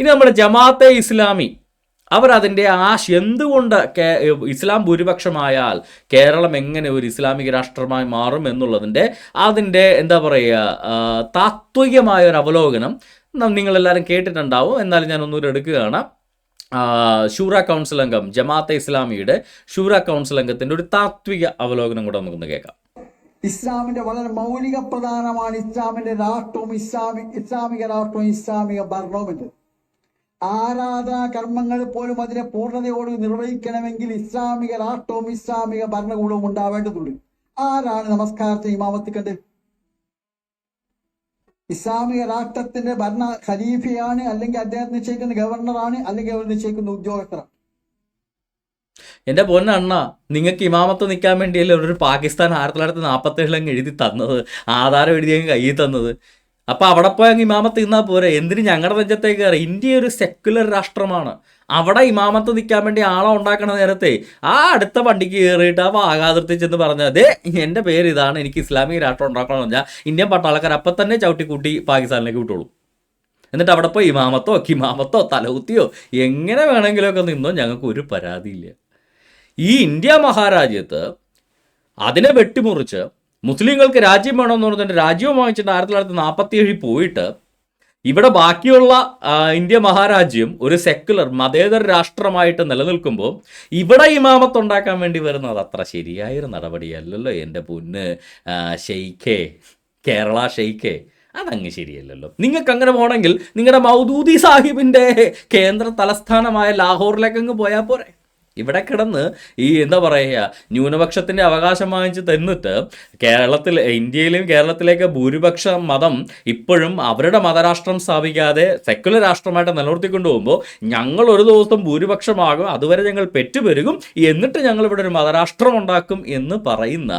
ഇനി നമ്മുടെ ജമാഅത്തെ ഇസ്ലാമി. അവർ അതിന്റെ ആശ എന്തുകൊണ്ട് ഇസ്ലാം ഭൂരിപക്ഷമായാൽ കേരളം എങ്ങനെ ഒരു ഇസ്ലാമിക രാഷ്ട്രമായി മാറും എന്നുള്ളതിന്റെ അതിന്റെ എന്താ പറയുക താത്വികമായ ഒരു അവലോകനം നിങ്ങളെല്ലാവരും കേട്ടിട്ടുണ്ടാവും. എന്നാലും ഞാൻ ഒന്നുകൂടെ എടുക്കുകയാണ്. ഷൂറ കൗൺസിൽ അംഗം ജമാഅത്തെ ഇസ്ലാമിയുടെ ഷൂറ കൗൺസിൽ അംഗത്തിന്റെ ഒരു താത്വിക അവലോകനം കൂടെ നമുക്കൊന്ന് കേൾക്കാം. ഇസ്ലാമിന്റെ വളരെ മൗലിക പ്രധാനമാണ് ഇസ്ലാമിന്റെ രാഷ്ട്രവും ഇസ്ലാമിക് ഇസ്ലാമിക രാഷ്ട്രവും ഇസ്ലാമിക ഭരണവും എന്ന് ആരാധനാ കർമ്മങ്ങൾ പോലും അതിനെ പൂർണതയോട് നിർവഹിക്കണമെങ്കിൽ ഇസ്ലാമിക രാഷ്ട്രവും ഇസ്ലാമിക ഭരണകൂടവും ഉണ്ടാവേണ്ടതുണ്ട്. ആരാണ് നമസ്കാരത്തെ നമസ്കാരത്തിന് ഇമാമത്തിക്കണ്ട് ഇസ്ലാമിക രാഷ്ട്രത്തിന്റെ ഭരണ ഖലീഫയാണ് അല്ലെങ്കിൽ അദ്ദേഹം നിശ്ചയിക്കുന്ന ഗവർണറാണ് അല്ലെങ്കിൽ അവർ നിശ്ചയിക്കുന്ന ഉദ്യോഗസ്ഥരാണ്. എന്റെ പൊന്നണ്ണ നിങ്ങൾക്ക് ഇമാമത്ത് നിൽക്കാൻ വേണ്ടിയല്ലേ ഒരു പാകിസ്ഥാൻ ആയിരത്തി തൊള്ളായിരത്തി നാൽപ്പത്തി ഏഴിലങ്ങ് എഴുതി തന്നത് ആധാരം എഴുതിയങ്ങ് കയ്യിൽ തന്നത്. അപ്പോൾ അവിടെ പോയാൽ ഇമാമത്ത് നിന്നാൽ പോരെ. എന്തിന് ഞങ്ങളുടെ നെഞ്ചത്തേക്ക് കയറി? ഇന്ത്യ ഒരു സെക്യുലർ രാഷ്ട്രമാണ്. അവിടെ ഇമാമത്ത് നിൽക്കാൻ വേണ്ടി ആളെ ഉണ്ടാക്കണ നേരത്തെ ആ അടുത്ത വണ്ടിക്ക് കയറിയിട്ട് ആ വാഗാതിർത്തി ചെന്ന് പറഞ്ഞാൽ അതെ എന്റെ പേര് ഇതാണ്. എനിക്ക് ഇസ്ലാമിക രാഷ്ട്രം ഉണ്ടാക്കണമെന്ന് പറഞ്ഞാൽ ഇന്ത്യൻ പട്ടാളക്കാർ അപ്പം തന്നെ ചവിട്ടിക്കൂട്ടി പാകിസ്ഥാനിലേക്ക് വിട്ടോളൂ. എന്നിട്ട് അവിടെ പോയി ഇമാമത്തോ കിമാമത്തോ തലകുത്തിയോ എങ്ങനെ വേണമെങ്കിലുമൊക്കെ നിന്നോ ഞങ്ങൾക്ക് ഒരു പരാതിയില്ല. ഈ ഇന്ത്യ മഹാരാജ്യത്ത് അതിനെ വെട്ടിമുറിച്ച് മുസ്ലിങ്ങൾക്ക് രാജ്യം വേണമെന്ന് പറഞ്ഞിട്ട് രാജ്യവും വാങ്ങിച്ചിട്ട് ആയിരത്തി തൊള്ളായിരത്തി നാൽപ്പത്തി ഏഴിൽ പോയിട്ട് ഇവിടെ ബാക്കിയുള്ള ഇന്ത്യ മഹാരാജ്യം ഒരു സെക്കുലർ മതേതര രാഷ്ട്രമായിട്ട് നിലനിൽക്കുമ്പോൾ ഇവിടെ ഇമാമത്ത് ഉണ്ടാക്കാൻ വേണ്ടി വരുന്നത് അത്ര ശരിയായൊരു നടപടിയല്ലല്ലോ. എന്റെ പൊന്ന് ഷെയ്ഖേ കേരള ഷെയ്ഖേ അതങ്ങ് ശരിയല്ലല്ലോ. നിങ്ങൾക്ക് അങ്ങനെ പോകണമെങ്കിൽ നിങ്ങളുടെ മൗദൂദി സാഹിബിന്റെ കേന്ദ്ര തലസ്ഥാനമായ ലാഹോറിലേക്ക് അങ്ങ് പോയാൽ പോരെ. ഇവിടെ കിടന്ന് ഈ എന്താ പറയുക ന്യൂനപക്ഷത്തിന്റെ അവകാശം വാങ്ങിച്ച് തന്നിട്ട് കേരളത്തിൽ ഇന്ത്യയിലും കേരളത്തിലേക്ക് ഭൂരിപക്ഷ മതം ഇപ്പോഴും അവരുടെ മതരാഷ്ട്രം സ്ഥാപിക്കാതെ സെക്കുലർ രാഷ്ട്രമായിട്ട് നിലനിർത്തിക്കൊണ്ടു പോകുമ്പോൾ ഞങ്ങൾ ഒരു ദിവസം ഭൂരിപക്ഷമാകും അതുവരെ ഞങ്ങൾ പെറ്റുപെരുകും എന്നിട്ട് ഞങ്ങൾ ഇവിടെ ഒരു മതരാഷ്ട്രം ഉണ്ടാക്കും എന്ന് പറയുന്ന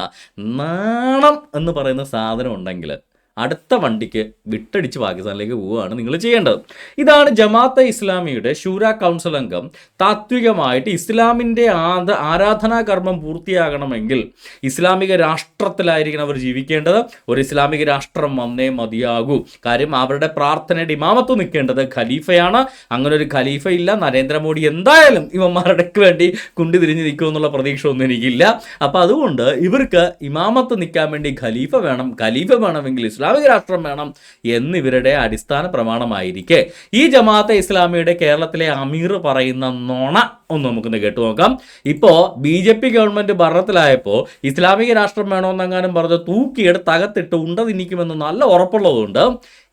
നാണം എന്ന് പറയുന്ന സാധനം ഉണ്ടെങ്കിൽ അടുത്ത വണ്ടിക്ക് വിട്ടടിച്ച് പാകിസ്ഥാനിലേക്ക് പോവുകയാണ് നിങ്ങൾ ചെയ്യേണ്ടത്. ഇതാണ് ജമാഅത്തെ ഇസ്ലാമിയുടെ ഷൂര കൗൺസിൽ അംഗം താത്വികമായിട്ട് ഇസ്ലാമിന്റെ ആദ ആരാധനാ കർമ്മം പൂർത്തിയാകണമെങ്കിൽ ഇസ്ലാമിക രാഷ്ട്രത്തിലായിരിക്കണം അവർ ജീവിക്കേണ്ടത്. ഒരു ഇസ്ലാമിക രാഷ്ട്രം വന്നേ മതിയാകൂ. കാര്യം അവരുടെ പ്രാർത്ഥനയുടെ ഇമാമത്ത് നിൽക്കേണ്ടത് ഖലീഫയാണ്. അങ്ങനെ ഒരു ഖലീഫ ഇല്ല. നരേന്ദ്രമോദി എന്തായാലും ഇവന്മാരുടെ വേണ്ടി കുണ്ടി തിരിഞ്ഞ് നിൽക്കുമെന്നുള്ള പ്രതീക്ഷ ഒന്നും എനിക്കില്ല. അപ്പോൾ അതുകൊണ്ട് ഇവർക്ക് ഇമാമത്ത് നിൽക്കാൻ വേണ്ടി ഖലീഫ വേണം. ഖലീഫ വേണമെങ്കിൽ ഇസ്ലാമിക രാഷ്ട്രം വേണം എന്നിവരുടെ അടിസ്ഥാന പ്രമാണമായിരിക്കെ. ഈ ജമാഅത്തെ ഇസ്ലാമിയുടെ കേരളത്തിലെ അമീർ പറയുന്ന നോണ ഒന്ന് നമുക്കൊന്ന് കേട്ടു നോക്കാം. ഇപ്പോൾ ബി ജെ പി ഗവൺമെന്റ് ഭരണത്തിലായപ്പോൾ ഇസ്ലാമിക രാഷ്ട്രം വേണമെന്നെങ്ങാനും പറഞ്ഞ് തൂക്കിയെടുത്ത് അകത്തിട്ട് ഉണ്ട തിന്നിക്കുമെന്ന് നല്ല ഉറപ്പുള്ളതുകൊണ്ട്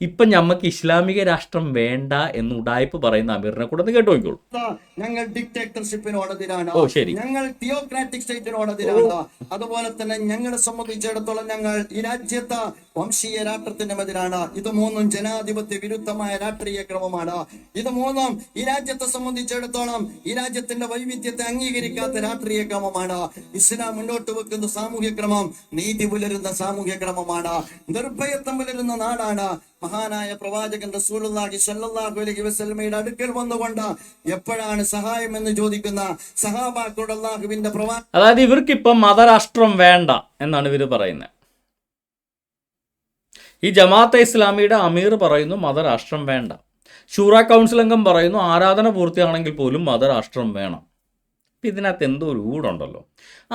ഇപ്പം ഞമ്മക്ക് ഇസ്ലാമിക രാഷ്ട്രം വേണ്ട എന്ന് ഉടായ്പ പറയുന്ന അമീറിനെ കൂടെ ഒന്ന് കേട്ടു നോക്കിക്കോളൂ. ഞങ്ങൾ ഡിക്റ്റേറ്റർഷിപ്പിനോടെതിരാണ്. ഞങ്ങൾ തിയോക്രാറ്റിക് സ്റ്റേറ്റിനോടെതിരാണ് അതുപോലെ തന്നെ ഞങ്ങളെ സംബന്ധിച്ചിടത്തോളം ഞങ്ങൾ ഈ രാജ്യത്തെ വംശീയ രാഷ്ട്രത്തിന്റെ എതിരാണ് ഇത് മൂന്നും ജനാധിപത്യ വിരുദ്ധമായ രാഷ്ട്രീയ ക്രമമാണ്. ഇത് മൂന്നും ഈ രാജ്യത്തെ സംബന്ധിച്ചിടത്തോളം ഈ രാജ്യത്തിന്റെ വൈവിധ്യത്തെ അംഗീകരിക്കാത്ത രാഷ്ട്രീയ ക്രമമാണ്. ഇസ്ലാം മുന്നോട്ട് വെക്കുന്ന സാമൂഹ്യ ക്രമം നീതി പുലരുന്ന സാമൂഹ്യ ക്രമമാണ്. നിർഭയത്വം പുലരുന്ന നാടാണ്. മഹാനായ പ്രവാചകൻ റസൂലുള്ളാഹി സ്വല്ലല്ലാഹു അലൈഹി വസല്ലമയുടെ അടുക്കൽ വന്നുകൊണ്ട് എപ്പോഴാണ് സഹായം എന്ന് ചോദിക്കുന്ന സഹാബാക്കളുടെ അള്ളാഹുവിന്റെ പ്രവാ അതായത് ഇവർക്ക് ഇവർക്കിപ്പം മതരാഷ്ട്രം വേണ്ട എന്നാണ് ഇവർ പറയുന്നത്. ഈ ജമാഅത്തെ ഇസ്ലാമിയുടെ അമീർ പറയുന്നു മതരാഷ്ട്രം വേണ്ട. ഷൂറ കൗൺസിൽ അംഗം പറയുന്നു ആരാധന പൂർത്തിയാണെങ്കിൽ പോലും മതരാഷ്ട്രം വേണം. ഇതിനകത്ത് എന്തോ ഒരു ഊടുണ്ടല്ലോ.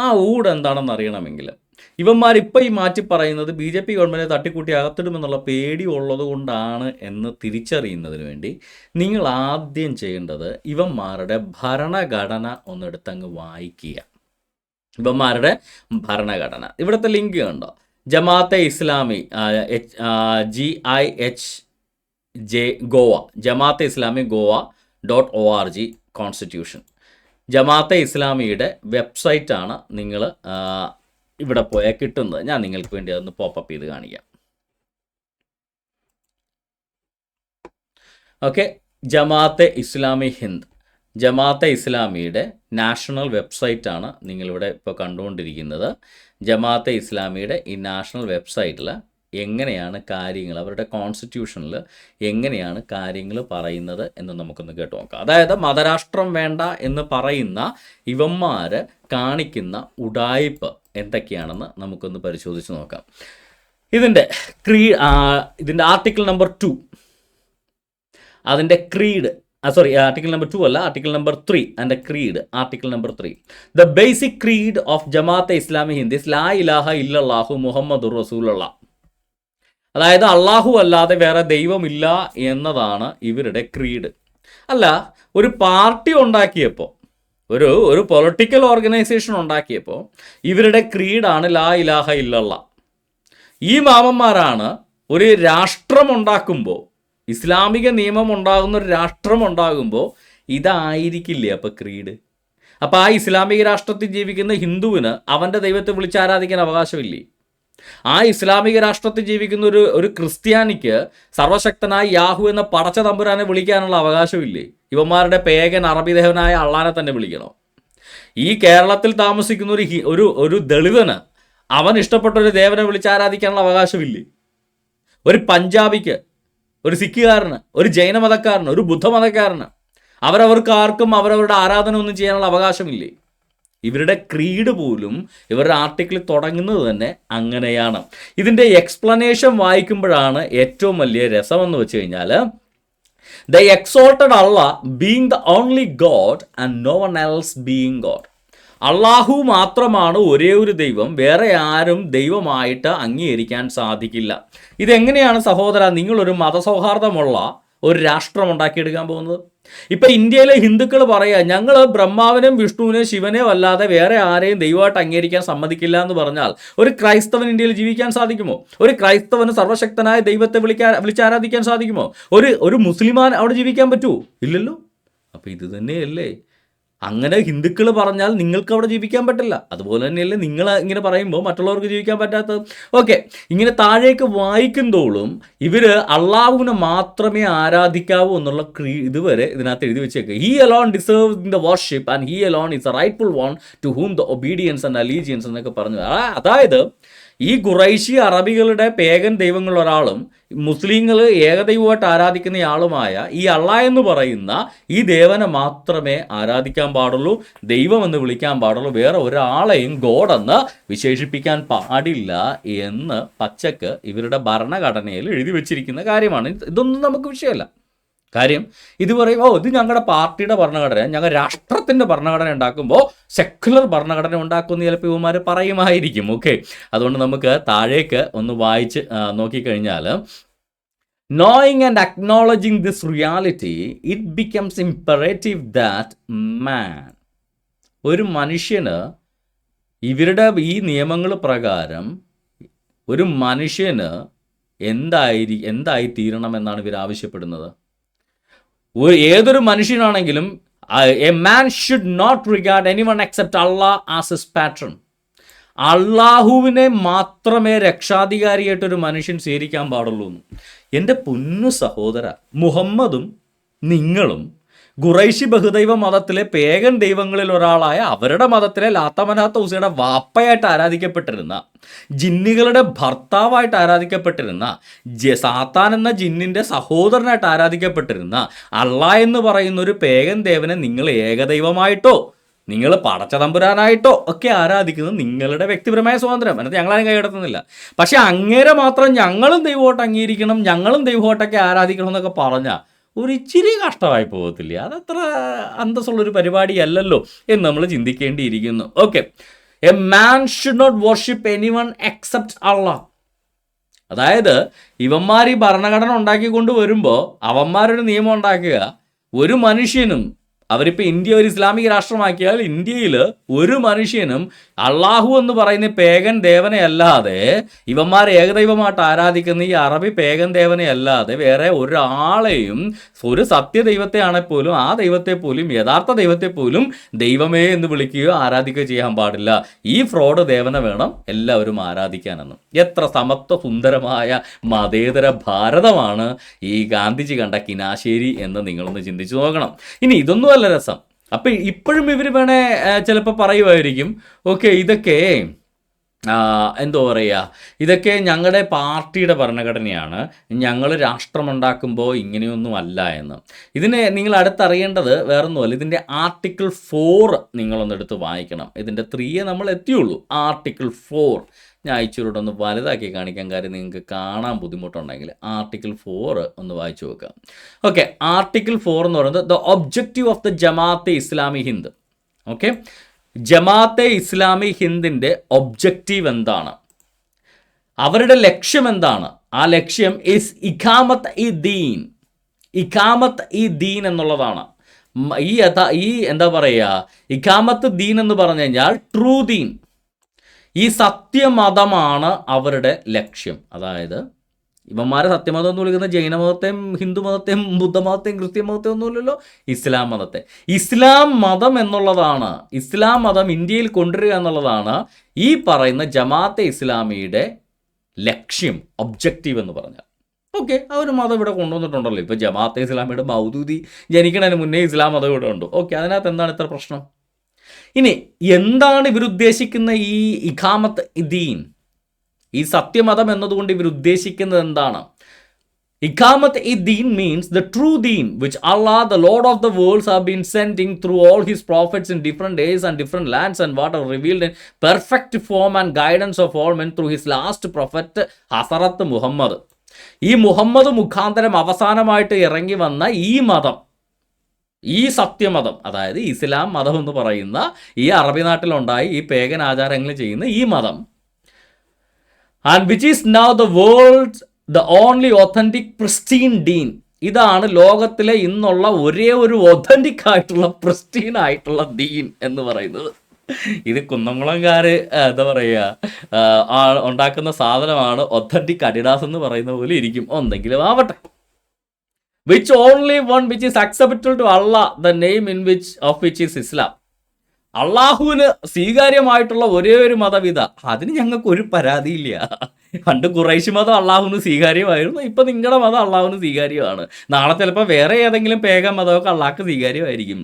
ആ ഊട് എന്താണെന്ന് അറിയണമെങ്കിൽ ഇവന്മാർ ഇപ്പം ഈ മാറ്റി പറയുന്നത് ബി ജെ പി ഗവൺമെന്റ് തട്ടിക്കൂട്ടി അകത്തിടുമെന്നുള്ള പേടി ഉള്ളത് കൊണ്ടാണ് എന്ന് തിരിച്ചറിയുന്നതിന് വേണ്ടി നിങ്ങൾ ആദ്യം ചെയ്യേണ്ടത് ഇവന്മാരുടെ ഭരണഘടന ഒന്നെടുത്തങ്ങ് വായിക്കുക. ഇവന്മാരുടെ ഭരണഘടന. ഇവിടുത്തെ ലിങ്ക് കണ്ടോ? Jamaat e Islami G I H J Goa. Jamaat e Islami Goa dot O R G constitution. Jamaat-e ഇസ്ലാമിയുടെ വെബ്സൈറ്റാണ് നിങ്ങൾ ഇവിടെ പോയാൽ കിട്ടുന്നത്. ഞാൻ നിങ്ങൾക്ക് വേണ്ടി അതൊന്ന് പോപ്പപ്പ് ചെയ്ത് കാണിക്കാം. ഓക്കെ ജമാഅത്തെ ഇസ്ലാമി ഹിന്ദ്. ജമാഅത്തെ ഇസ്ലാമിയുടെ നാഷണൽ വെബ്സൈറ്റാണ് നിങ്ങളിവിടെ ഇപ്പോൾ കണ്ടുകൊണ്ടിരിക്കുന്നത്. ജമാഅത്തെ ഇസ്ലാമിയുടെ ഈ നാഷണൽ വെബ്സൈറ്റിൽ എങ്ങനെയാണ് കാര്യങ്ങൾ അവരുടെ കോൺസ്റ്റിറ്റ്യൂഷനിൽ എങ്ങനെയാണ് കാര്യങ്ങൾ പറയുന്നത് എന്ന് നമുക്കൊന്ന് കേട്ട് നോക്കാം. അതായത് മതരാഷ്ട്രം വേണ്ട എന്ന് പറയുന്ന ഇവന്മാർ കാണിക്കുന്ന ഉടായ്പ് എന്തൊക്കെയാണെന്ന് നമുക്കൊന്ന് പരിശോധിച്ച് നോക്കാം. ഇതിന്റെ ക്രീ ഇതിന്റെ ആർട്ടിക്കിൾ നമ്പർ ടു അതിന്റെ creed sorry article number two അല്ല ആർട്ടിക്കിൾ നമ്പർ ത്രീ അതിന്റെ creed article number three the basic creed of Jamaat e Islami Hind is ലാ ഇലാഹ ഇല്ലല്ലാഹു മുഹമ്മദ് റസൂലുള്ള അതായത് അള്ളാഹു അല്ലാതെ വേറെ ദൈവമില്ല എന്നതാണ് ഇവരുടെ ക്രീഡ് അല്ല ഒരു പാർട്ടി ഉണ്ടാക്കിയപ്പോൾ ഒരു ഒരു പൊളിറ്റിക്കൽ ഓർഗനൈസേഷൻ ഉണ്ടാക്കിയപ്പോൾ ഇവരുടെ ക്രീഡാണ് ലാ ഇലാഹ ഇല്ലല്ല. ഈ മാമന്മാരാണ് ഒരു രാഷ്ട്രമുണ്ടാക്കുമ്പോൾ ഇസ്ലാമിക നിയമം ഉണ്ടാകുന്ന ഒരു രാഷ്ട്രം ഉണ്ടാകുമ്പോൾ ഇതായിരിക്കില്ലേ അപ്പോൾ ക്രീഡ്? അപ്പോൾ ആ ഇസ്ലാമിക രാഷ്ട്രത്തിൽ ജീവിക്കുന്ന ഹിന്ദുവിന് അവന്റെ ദൈവത്തെ വിളിച്ച് ആരാധിക്കാൻ അവകാശമില്ലേ? ആ ഇസ്ലാമിക രാഷ്ട്രത്തിൽ ജീവിക്കുന്ന ഒരു ഒരു ക്രിസ്ത്യാനിക്ക് സർവശക്തനായ യാഹു എന്ന പടച്ച തമ്പുരാനെ വിളിക്കാനുള്ള അവകാശമില്ലേ? ഇവന്മാരുടെ പേകൻ അറബി ദേവനായ അള്ളാനെ തന്നെ വിളിക്കണോ? ഈ കേരളത്തിൽ താമസിക്കുന്ന ഒരു ഒരു ഒരു ദളിതന് അവൻ ഇഷ്ടപ്പെട്ട ഒരു ദേവനെ വിളിച്ച് ആരാധിക്കാനുള്ള അവകാശമില്ലേ? ഒരു പഞ്ചാബിക്ക് ഒരു സിഖുകാരന് ഒരു ജൈനമതക്കാരന് ഒരു ബുദ്ധമതക്കാരന് അവരവർക്ക് ആർക്കും അവരവരുടെ ആരാധന ഒന്നും ചെയ്യാനുള്ള അവകാശമില്ലേ? ഇവരുടെ ക്രീഡ് പോലും ഇവരുടെ ആർട്ടിക്കിൾ തുടങ്ങുന്നത് തന്നെ അങ്ങനെയാണ്. ഇതിന്റെ എക്സ്പ്ലനേഷൻ വായിക്കുമ്പോഴാണ് ഏറ്റവും വലിയ രസമെന്ന് വെച്ച് കഴിഞ്ഞാൽ the exalted Allah being the only god and no one else being god അള്ളാഹു മാത്രമാണ് ഒരേ ഒരു ദൈവം വേറെ ആരും ദൈവമായിട്ട് അംഗീകരിക്കാൻ സാധിക്കില്ല. ഇതെങ്ങനെയാണ് സഹോദര നിങ്ങളൊരു മതസൗഹാർദ്ദമുള്ള ഒരു രാഷ്ട്രം ഉണ്ടാക്കിയെടുക്കാൻ പോകുന്നത്. ഇപ്പൊ ഇന്ത്യയിലെ ഹിന്ദുക്കൾ പറയുക ഞങ്ങൾ ബ്രഹ്മാവിനെയും വിഷ്ണുവിനെയും ശിവനെയും അല്ലാതെ വേറെ ആരെയും ദൈവമായിട്ട് അംഗീകരിക്കാൻ സമ്മതിക്കില്ല എന്ന് പറഞ്ഞാൽ ഒരു ക്രൈസ്തവൻ ഇന്ത്യയിൽ ജീവിക്കാൻ സാധിക്കുമോ? ഒരു ക്രൈസ്തവന് സർവശക്തനായ ദൈവത്തെ വിളിക്കാൻ വിളിച്ചാരാധിക്കാൻ സാധിക്കുമോ? ഒരു ഒരു മുസ്ലിമാൻ അവിടെ ജീവിക്കാൻ പറ്റുമോ? ഇല്ലല്ലോ. അപ്പൊ ഇത് തന്നെയല്ലേ. അങ്ങനെ ഹിന്ദുക്കൾ പറഞ്ഞാൽ നിങ്ങൾക്ക് അവിടെ ജീവിക്കാൻ പറ്റില്ല. അതുപോലെ തന്നെയല്ലേ നിങ്ങൾ ഇങ്ങനെ പറയുമ്പോൾ മറ്റുള്ളവർക്ക് ജീവിക്കാൻ പറ്റാത്തത്. ഓക്കെ ഇങ്ങനെ താഴേക്ക് വായിക്കുന്തോളും ഇവർ അള്ളാഹുവിനെ മാത്രമേ ആരാധിക്കാവൂ എന്നുള്ള ഇതുവരെ ഇതിനകത്ത് എഴുതി വെച്ചേക്കുക he alone deserve in the worship and he alone is a rightful one to whom the obedience and allegiance എന്നൊക്കെ പറഞ്ഞു. അതായത് ഈ ഖുറൈശി അറബികളുടെ പേഗൻ ദൈവങ്ങൾ മുസ്ലിങ്ങൾ ഏകദൈവമായിട്ട് ആരാധിക്കുന്ന ആളുമായ ഈ അള്ള എന്ന് പറയുന്ന ഈ ദേവനെ മാത്രമേ ആരാധിക്കാൻ പാടുള്ളൂ ദൈവം എന്ന് വിളിക്കാൻ പാടുള്ളൂ. വേറെ ഒരാളെയും ഗോഡെന്ന് വിശേഷിപ്പിക്കാൻ പാടില്ല എന്ന് പച്ചക്ക് ഇവരുടെ ഭരണഘടനയിൽ എഴുതി വെച്ചിരിക്കുന്ന കാര്യമാണ്. ഇതൊന്നും നമുക്ക് വിഷയമല്ല. കാര്യം ഇത് പറയും ഓ ഇത് ഞങ്ങളുടെ പാർട്ടിയുടെ ഭരണഘടന ഞങ്ങൾ രാഷ്ട്രത്തിന്റെ ഭരണഘടന ഉണ്ടാക്കുമ്പോൾ സെക്കുലർ ഭരണഘടന ഉണ്ടാക്കുമെന്ന് ചിലപ്പോൾ ഇവന്മാർ പറയുമായിരിക്കും ഓക്കെ അതുകൊണ്ട് നമുക്ക് താഴേക്ക് ഒന്ന് വായിച്ച് നോക്കിക്കഴിഞ്ഞാൽ knowing and acknowledging this reality it becomes imperative that man ഒരു മനുഷ്യന് ഇവരുടെ ഈ നിയമങ്ങൾ പ്രകാരം ഒരു മനുഷ്യന് എന്തായി എന്തായി തീരണമെന്നാണ് ഇവർ ആവശ്യപ്പെടുന്നത്? ഒരു ഏതൊരു മനുഷ്യനാണെങ്കിലും a man should not regard any one except Allah as his patron അള്ളാഹുവിനെ മാത്രമേ രക്ഷാധികാരിയായിട്ടൊരു മനുഷ്യൻ സ്വീകരിക്കാൻ പാടുള്ളൂ എന്ന് എന്റെ പൊന്നു സഹോദര മുഹമ്മദും നിങ്ങളും ഖുറൈശി ബഹുദൈവ മതത്തിലെ പേഗൻ ദൈവങ്ങളിൽ ഒരാളായ അവരുടെ മതത്തിലെ ലാത്തമനാത്ത ഉസയുടെ വാപ്പയായിട്ട് ആരാധിക്കപ്പെട്ടിരുന്ന ജിന്നുകളുടെ ഭർത്താവായിട്ട് ആരാധിക്കപ്പെട്ടിരുന്ന സാത്താൻ എന്ന ജിന്നിന്റെ സഹോദരനായിട്ട് ആരാധിക്കപ്പെട്ടിരുന്ന അള്ളാ എന്ന് പറയുന്ന ഒരു പേഗൻ ദേവനെ നിങ്ങൾ ഏകദൈവമായിട്ടോ നിങ്ങൾ പടച്ച തമ്പുരാനായിട്ടോ ഒക്കെ ആരാധിക്കുന്നത് നിങ്ങളുടെ വ്യക്തിപരമായ സ്വാതന്ത്ര്യം. എന്നിട്ട് ഞങ്ങളാരും കൈയടത്തുന്നില്ല പക്ഷേ അങ്ങേരെ മാത്രം ഞങ്ങളും ദൈവമായിട്ട് അംഗീകരിക്കണം ഞങ്ങളും ദൈവമായിട്ടൊക്കെ ആരാധിക്കണം എന്നൊക്കെ പറഞ്ഞാൽ ഒരു ഇച്ചിരി കഷ്ടമായി പോകത്തില്ല. അതത്ര അന്തസ്സുള്ളൊരു പരിപാടിയല്ലല്ലോ എന്ന് നമ്മൾ ചിന്തിക്കേണ്ടിയിരിക്കുന്നു. Okay a man should not worship any one except Allah അതായത് ഇവന്മാർ ഈ ഭരണഘടന ഉണ്ടാക്കിക്കൊണ്ട് വരുമ്പോൾ അവന്മാരൊരു നിയമം ഉണ്ടാക്കുക ഒരു മനുഷ്യനും അവരിപ്പോൾ ഇന്ത്യ ഒരു ഇസ്ലാമിക രാഷ്ട്രമാക്കിയാൽ ഇന്ത്യയിൽ ഒരു മനുഷ്യനും അള്ളാഹു എന്ന് പറയുന്ന പേഗൻ ദേവനെ അല്ലാതെ ഇവന്മാർ ഏകദൈവമായിട്ട് ആരാധിക്കുന്ന ഈ അറബി പേഗൻ ദേവനെ അല്ലാതെ വേറെ ഒരാളെയും ഒരു സത്യദൈവത്തെ ആണെങ്കിൽ പോലും ആ ദൈവത്തെ പോലും യഥാർത്ഥ ദൈവത്തെ പോലും ദൈവമേ എന്ന് വിളിക്കുകയോ ആരാധിക്കുകയോ ചെയ്യാൻ പാടില്ല. ഈ ഫ്രോഡ് ദേവനെ വേണം എല്ലാവരും ആരാധിക്കാനെന്ന്. എത്ര സമത്വ സുന്ദരമായ മതേതര ഭാരതമാണ് ഈ ഗാന്ധിജി കണ്ട കിനാശേരി എന്ന് നിങ്ങളൊന്ന് ചിന്തിച്ചു നോക്കണം. ഇനി ഇതൊന്നും അല്ല രസം. അപ്പം ഇപ്പോഴും ഇവർ വേണേ ചിലപ്പോൾ പറയുമായിരിക്കും ഓക്കെ ഇതൊക്കെ എന്തോ പറയുക ഇതൊക്കെ ഞങ്ങളുടെ പാർട്ടിയുടെ ഭരണഘടനയാണ്. ഞങ്ങൾ രാഷ്ട്രമുണ്ടാക്കുമ്പോൾ ഇങ്ങനെയൊന്നും അല്ല എന്ന്. ഇതിനെ നിങ്ങൾ അടുത്തറിയേണ്ടത് വേറൊന്നുമല്ല. ഇതിന്റെ ആർട്ടിക്കിൾ ഫോർ നിങ്ങളൊന്ന് എടുത്ത് വായിക്കണം. ഇതിന്റെ ത്രീയെ നമ്മൾ എത്തിയുള്ളൂ ആർട്ടിക്കിൾ ഫോർ. ഞാൻ അയച്ചൂരോട് ഒന്ന് വലുതാക്കി കാണിക്കാൻ കാര്യം നിങ്ങൾക്ക് കാണാൻ ബുദ്ധിമുട്ടുണ്ടെങ്കിൽ ആർട്ടിക്കിൾ ഫോർ ഒന്ന് വായിച്ചു നോക്കുക ഓക്കെ ആർട്ടിക്കിൾ ഫോർ എന്ന് പറയുന്നത് the objective of the Jamaat Islami Hind. Okay Jamaat Islami ഹിന്ദിന്റെ objective എന്താണ്? അവരുടെ ലക്ഷ്യം എന്താണ്? ആ ലക്ഷ്യം ഇസ് ഇഖാമത്ത് ഇ ദീൻ. ഇഖാമത്ത് ഇ ദീൻ എന്നുള്ളതാണ്. ഈ യഥാ ഈ എന്താ പറയുക ഇഖാമത്ത് ദീൻ എന്ന് പറഞ്ഞു കഴിഞ്ഞാൽ ട്രൂ ദീൻ. ഈ സത്യമതമാണ് അവരുടെ ലക്ഷ്യം. അതായത് ഇവന്മാരെ സത്യമതം എന്ന് വിളിക്കുന്ന ജൈനമതത്തെയും ഹിന്ദു മതത്തെയും ബുദ്ധമതത്തെയും ക്രിസ്ത്യൻ മതത്തെയും ഒന്നുമില്ലല്ലോ ഇസ്ലാം മതത്തെ. ഇസ്ലാം മതം എന്നുള്ളതാണ്. ഇസ്ലാം മതം ഇന്ത്യയിൽ കൊണ്ടുവരിക എന്നുള്ളതാണ് ഈ പറയുന്ന ജമാഅത്തെ ഇസ്ലാമിയുടെ ലക്ഷ്യം ഒബ്ജക്റ്റീവ് എന്ന് പറഞ്ഞാൽ. ഓക്കെ ആ ഒരു മതം ഇവിടെ കൊണ്ടുവന്നിട്ടുണ്ടല്ലോ. ഇപ്പോൾ ജമാഅത്തെ ഇസ്ലാമിയുടെ മൗദൂദി ജനിക്കണതിന് മുന്നേ ഇസ്ലാം മതം ഇവിടെ ഉണ്ട്. ഓക്കെ അതിനകത്ത് എന്താണ് ഇത്ര പ്രശ്നം? ഇനി എന്താണ് ഇവരുദ്ദേശിക്കുന്ന ഈ ഇഖാമത്ത് ദീൻ? ഈ സത്യമതം എന്നതുകൊണ്ട് ഇവർ ഉദ്ദേശിക്കുന്നത് എന്താണ്? ഇഖാമത്ത് ഈ ദീൻ means the true Deen which Allah the Lord of the worlds are been sending through all his prophets in different days and different lands and what are revealed in perfect form and guidance of all men through his last prophet Hazrat Muhammad ഈ മുഹമ്മദ് മുഖാന്തരം അവസാനമായിട്ട് ഇറങ്ങി വന്ന ഈ മതം ഈ സത്യമതം അതായത് ഇസ്ലാം മതം എന്ന് പറയുന്ന ഈ അറബി നാട്ടിലുണ്ടായി ഈ പേഗൻ ആചാരങ്ങൾ ചെയ്യുന്ന ഈ മതം. And which is now the world the only authentic pristine Dean ഇതാണ് ലോകത്തിലെ ഇന്നുള്ള ഒരേ ഒരു ഒത്തന്റിക് ആയിട്ടുള്ള പ്രിസ്റ്റീൻ ആയിട്ടുള്ള ദീൻ എന്ന് പറയുന്നത്. ഇത് കുന്നംകുളംകാര് എന്താ പറയുക ആ ഉണ്ടാക്കുന്ന സാധനമാണ് ഒത്തന്റിക് അഡിഡാസ് എന്ന് പറയുന്ന പോലെ ഇരിക്കും. എന്തെങ്കിലും ആവട്ടെ. Which only one which is acceptable to Allah the name in which of which is Islam അള്ളാഹുവിന് സ്വീകാര്യമായിട്ടുള്ള ഒരേ ഒരു മതം അതിന് ഞങ്ങൾക്ക് ഒരു പരാതിയില്ല. പണ്ട് കുറേശ്ശി മതം അള്ളാഹുവിന് സ്വീകാര്യമായിരുന്നു. ഇപ്പം നിങ്ങളുടെ മതം അള്ളാഹുവിന് സ്വീകാര്യമാണ്. നാളെ ചിലപ്പോൾ വേറെ ഏതെങ്കിലും പേഗ മതമൊക്കെ അള്ളാഹ്ക്ക് സ്വീകാര്യമായിരിക്കും.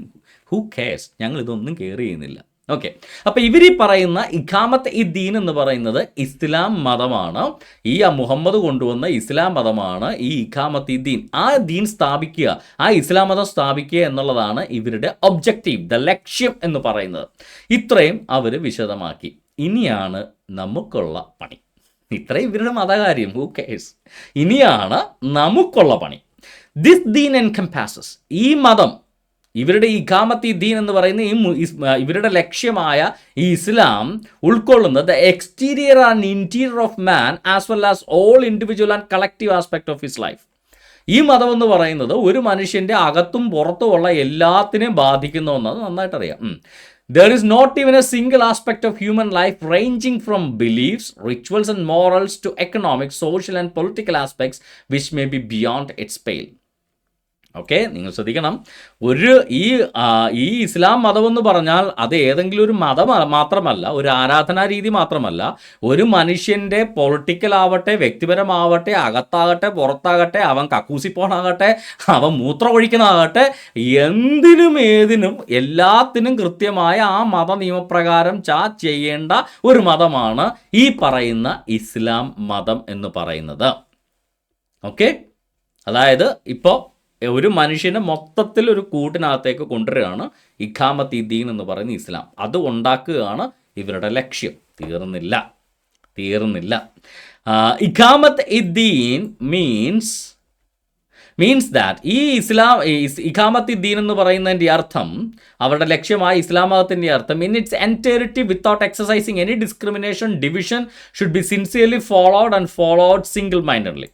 ഹു കേസ് ഞങ്ങൾ ഇതൊന്നും കെയർ ചെയ്യുന്നില്ല. ഓക്കെ അപ്പൊ ഇവർ ഈ പറയുന്ന ഇഖാമത്ത് ഈ ദീൻ എന്ന് പറയുന്നത് ഇസ്ലാം മതമാണ്. ഈ മുഹമ്മദ് കൊണ്ടുവന്ന ഇസ്ലാം മതമാണ് ഈ ഇഖാമത്ത് ഈ ദീൻ. ആ ദീൻ സ്ഥാപിക്കുക ആ ഇസ്ലാം മതം സ്ഥാപിക്കുക എന്നുള്ളതാണ് ഇവരുടെ ഒബ്ജക്റ്റീവ് ദ ലക്ഷ്യം എന്ന് പറയുന്നത്. ഇത്രയും അവർ വിശദമാക്കി. ഇനിയാണ് നമുക്കുള്ള പണി. ഇത്രയും ഇവരുടെ മതകാര്യം ഹൂ കേസ് ഇനിയാണ് നമുക്കുള്ള പണി. ദിസ് ദീൻ എൻകംപാസസ് ഈ മതം ഇവരുടെ ഈ ഇഖാമത്തി ദീൻ എന്ന് പറയുന്ന ഈ ഇവരുടെ ലക്ഷ്യമായ ഈ ഇസ്ലാം ഉൾക്കൊള്ളുന്നത് exterior and interior of man as well as all individual and collective aspect of his life ഈ മതം എന്ന് പറയുന്നത് ഒരു മനുഷ്യന്റെ അകത്തും പുറത്തുമുള്ള എല്ലാത്തിനെയും ബാധിക്കുന്ന ഒന്നത് നന്നായിട്ട് അറിയാം there is not even a single aspect of human life ranging from beliefs rituals and morals to economic social and political aspects which may be beyond its pale okay? നിങ്ങൾ ശ്രദ്ധിക്കണം. ഒരു ഈ ഈ ഇസ്ലാം മതം എന്ന് പറഞ്ഞാൽ അത് ഏതെങ്കിലും ഒരു മതം മാത്രമല്ല ഒരു ആരാധനാ രീതി മാത്രമല്ല ഒരു മനുഷ്യന്റെ പൊളിറ്റിക്കൽ ആവട്ടെ വ്യക്തിപരമാവട്ടെ അകത്താകട്ടെ പുറത്താകട്ടെ അവൻ കക്കൂസിപ്പോണാകട്ടെ അവൻ മൂത്ര ഒഴിക്കണാകട്ടെ എന്തിനും ഏതിനും എല്ലാത്തിനും കൃത്യമായ ആ മത നിയമപ്രകാരം ചാ ചെയ്യേണ്ട ഒരു മതമാണ് ഈ പറയുന്ന ഇസ്ലാം മതം എന്ന് പറയുന്നത്. ഓക്കെ? അതായത് ഇപ്പോൾ ഒരു മനുഷ്യനെ മൊത്തത്തിൽ ഒരു കൂട്ടിനകത്തേക്ക് കൊണ്ടുവരികയാണ് ഇഖാമത്ത് ദീൻ എന്ന് പറയുന്ന ഇസ്ലാം. അത് ഉണ്ടാക്കുകയാണ് ഇവരുടെ ലക്ഷ്യം. തീർന്നില്ല. തീർന്നില്ല. ഇഖാമത്ത് ഇദ്ദീൻ മീൻസ് മീൻസ് ദാറ്റ് ഈ ഇസ്ലാം ഈ ഇദ്ദീൻ എന്ന് പറയുന്നതിന്റെ അർത്ഥം അവരുടെ ലക്ഷ്യമായ ഇസ്ലാം മതത്തിന്റെ അർത്ഥം in its entirety without exercising any discrimination division should be sincerely followed and followed single mindedly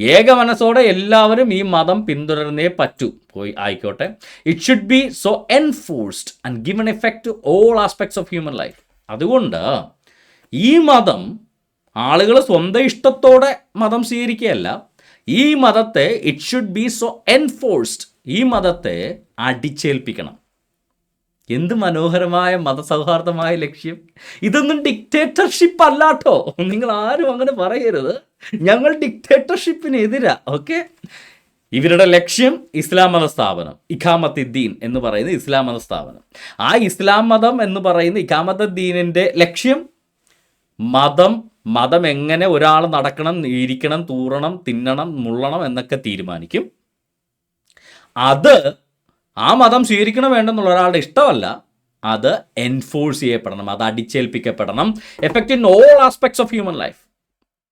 ഏക മനസ്സോടെ എല്ലാവരും ഈ മതം പിന്തുടരുന്നേ പറ്റൂ. പോയി ആയിക്കോട്ടെ. It should be so enforced and given effect to all aspects of human life അതുകൊണ്ട് ഈ മതം ആളുകൾ സ്വന്തം ഇഷ്ടത്തോടെ മതം സ്വീകരിക്കുകയല്ല. ഈ മതത്തെ it should be so enforced ഈ മതത്തെ അടിച്ചേൽപ്പിക്കണം. എന്ത് മനോഹരമായ മതസൗഹാർദ്ദമായ ലക്ഷ്യം? ഇതൊന്നും ഡിക്റ്റേറ്റർഷിപ്പ് അല്ലാട്ടോ. നിങ്ങൾ ആരും അങ്ങനെ പറയരുത്. ഞങ്ങൾ ഡിക്റ്റേറ്റർഷിപ്പിനെതിരാ ഓക്കെ ഇവരുടെ ലക്ഷ്യം ഇസ്ലാം മത സ്ഥാപനം ഇഖാമത്തിദ്ദീൻ എന്ന് പറയുന്ന ഇസ്ലാം മത സ്ഥാപനം. ആ ഇസ്ലാം മതം എന്ന് പറയുന്ന ഇഖാമത്തുദ്ദീനിന്റെ ലക്ഷ്യം മതം മതം എങ്ങനെ ഒരാൾ നടക്കണം ഇരിക്കണം തൂറണം തിന്നണം മുള്ളണം എന്നൊക്കെ തീരുമാനിക്കും. അത് ആ മതം സ്വീകരിക്കണം വേണ്ടെന്നുള്ള ഒരാളുടെ ഇഷ്ടമല്ല അത് എൻഫോഴ്സ് ചെയ്യപ്പെടണം അത് അടിച്ചേൽപ്പിക്കപ്പെടണം effect in all aspects of human life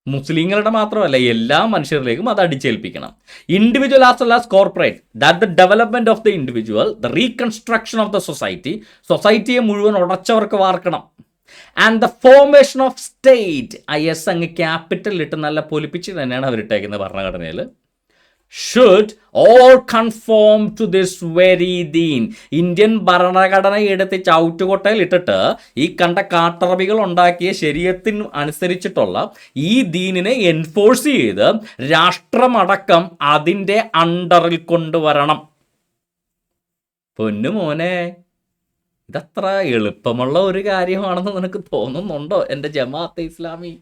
മുസ്ലിങ്ങളുടെ മാത്രമല്ല എല്ലാ മനുഷ്യരിലേക്കും അത് അടിച്ചേൽപ്പിക്കണം. Individual as well as corporate that the development of the individual the reconstruction of the society സൊസൈറ്റിയെ മുഴുവൻ ഉടച്ചവർക്ക് വാർക്കണം. And the formation of state is അങ്ങ് ക്യാപിറ്റൽ ഇട്ട് നല്ല പൊലിപ്പിച്ച് തന്നെയാണ് അവരിട്ടേക്കുന്നത് ഭരണഘടനയിൽ should all conform to this very Deen Indian ഭരണഘടന എടുത്ത് ചവിട്ടുകൊട്ടയിൽ ഇട്ടിട്ട് ഈ കണ്ട കാട്ടറബികൾ ഉണ്ടാക്കിയ ശരീരത്തിന് അനുസരിച്ചിട്ടുള്ള ഈ ദീനിനെ എൻഫോഴ്സ് ചെയ്ത് രാഷ്ട്രമടക്കം അതിന്റെ അണ്ടറിൽ കൊണ്ടുവരണം. പൊന്നു മോനെ ഇതത്ര എളുപ്പമുള്ള ഒരു കാര്യമാണെന്ന് നിനക്ക് തോന്നുന്നുണ്ടോ എന്റെ ജമാഅത്തെ ഇസ്ലാമി?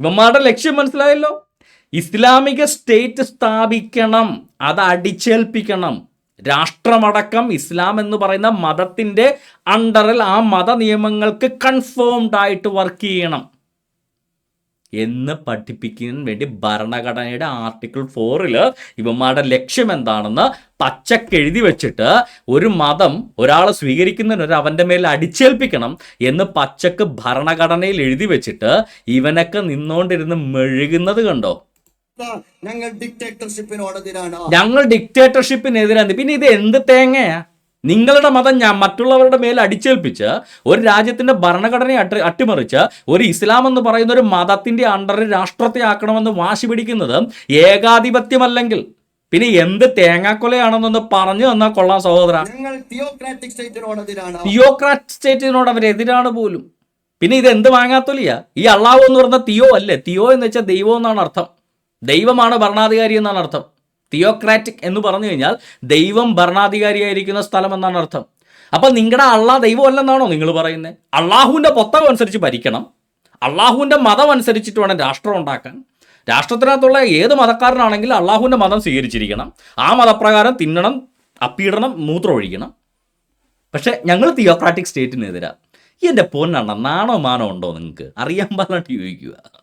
ഇവന്മാരുടെ ലക്ഷ്യം മനസ്സിലായല്ലോ? ഇസ്ലാമിക സ്റ്റേറ്റ് സ്ഥാപിക്കണം അത് അടിച്ചേൽപ്പിക്കണം. രാഷ്ട്രമടക്കം ഇസ്ലാം എന്ന് പറയുന്ന മതത്തിന്റെ അണ്ടറിൽ ആ മത നിയമങ്ങൾക്ക് കൺഫേംഡ് ആയിട്ട് വർക്ക് ചെയ്യണം. എന്ന് പഠിപ്പിക്കാൻ വേണ്ടി ഭരണഘടനയുടെ ആർട്ടിക്കിൾ ഫോറിൽ ഇവന്മാരുടെ ലക്ഷ്യം എന്താണെന്ന് പച്ചക്കെഴുതി വെച്ചിട്ട് ഒരു മതം ഒരാളെ സ്വീകരിക്കുന്നതിനൊരു അവന്റെ മേൽ അടിച്ചേൽപ്പിക്കണം എന്ന് പച്ചക്ക് ഭരണഘടനയിൽ എഴുതി വെച്ചിട്ട് ഇവനൊക്കെ നിന്നുകൊണ്ടിരുന്ന് മെഴുകുന്നത് കണ്ടോ? ഞങ്ങൾ ഡിക്റ്റേറ്റർഷിപ്പിനോടെതിരാണ് ഞങ്ങൾ ഡിക്റ്റേറ്റർഷിപ്പിനെതിരാണ് പിന്നെ ഇത് എന്ത് തേങ്ങയാ? നിങ്ങളുടെ മതം ഞാൻ മറ്റുള്ളവരുടെ മേൽ അടിച്ചേൽപ്പിച്ച് ഒരു രാജ്യത്തിന്റെ ഭരണഘടനയെ അട്ടി അട്ടിമറിച്ച് ഒരു ഇസ്ലാം എന്ന് പറയുന്ന ഒരു മതത്തിന്റെ അണ്ടറിൽ രാഷ്ട്രത്തെ ആക്കണമെന്ന് വാശി പിടിക്കുന്നത് ഏകാധിപത്യമല്ലെങ്കിൽ. പിന്നെ എന്ത് തേങ്ങാക്കൊലയാണെന്നൊന്ന് പറഞ്ഞു തന്നാൽ കൊള്ളാം സഹോദര. തിയോക്രാറ്റിക് തിയോക്രാറ്റ് സ്റ്റേറ്റിനോട് അവരെതിരാണ് പോലും. പിന്നെ ഇത് എന്ത് വാങ്ങാത്തൊലിയാ? ഈ അള്ളാഹു എന്ന് പറഞ്ഞ തിയോ അല്ലേ? തിയോ എന്ന് വെച്ചാൽ ദൈവം എന്നാണ് അർത്ഥം. ദൈവമാണ് ഭരണാധികാരി എന്നാണ് അർത്ഥം. തിയോക്രാറ്റിക് എന്ന് പറഞ്ഞു കഴിഞ്ഞാൽ ദൈവം ഭരണാധികാരിയായിരിക്കുന്ന സ്ഥലം എന്നാണ് അർത്ഥം. അപ്പം നിങ്ങളുടെ അള്ളാ ദൈവം അല്ലെന്നാണോ നിങ്ങൾ പറയുന്നത് അള്ളാഹുവിന്റെ പൊത്തം അനുസരിച്ച് ഭരിക്കണം. അള്ളാഹുവിന്റെ മതം അനുസരിച്ചിട്ട് വേണം രാഷ്ട്രം ഉണ്ടാക്കാൻ. രാഷ്ട്രത്തിനകത്തുള്ള ഏത് മതക്കാരനാണെങ്കിലും അള്ളാഹുവിന്റെ മതം സ്വീകരിച്ചിരിക്കണം. ആ മതപ്രകാരം തിന്നണം അപ്പീടണം മൂത്രം ഒഴിക്കണം. പക്ഷേ ഞങ്ങൾ തിയോക്രാറ്റിക് സ്റ്റേറ്റിനെതിരാ. എന്റെ പൊന്നെണ്ണ നാണോ മാനോ ഉണ്ടോ നിങ്ങൾക്ക്? അറിയാൻ പാടാണ്ട് ചോദിക്കുക